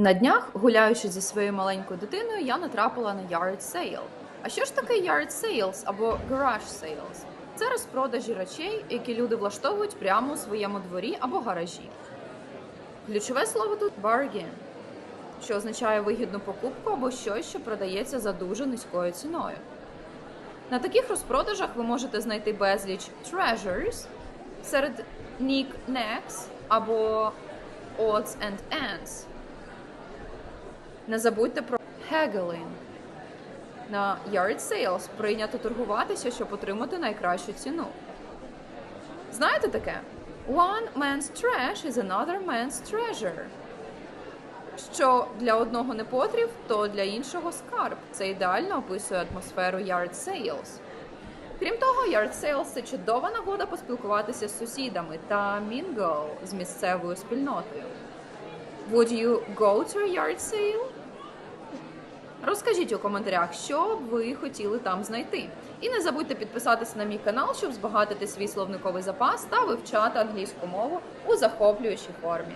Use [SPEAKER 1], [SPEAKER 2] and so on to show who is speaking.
[SPEAKER 1] На днях, гуляючи зі своєю маленькою дитиною, я натрапила на yard sale. А що ж таке yard sales або garage sales? Це розпродажі речей, які люди влаштовують прямо у своєму дворі або гаражі. Ключове слово тут bargain, що означає вигідну покупку або щось, що продається за дуже низькою ціною. На таких розпродажах ви можете знайти безліч treasures серед knick-knacks або odds and ends. Не забудьте про haggling. На yard sales прийнято торгуватися, щоб отримати найкращу ціну. Знаєте таке? One man's trash is another man's treasure. Що для одного непотріб, то для іншого скарб. Це ідеально описує атмосферу yard sales. Крім того, yard sales – це чудова нагода поспілкуватися з сусідами та mingle з місцевою спільнотою. Would you go to a yard sale? Розкажіть у коментарях, що б ви хотіли там знайти. І не забудьте підписатися на мій канал, щоб збагатити свій словниковий запас та вивчати англійську мову у захоплюючій формі.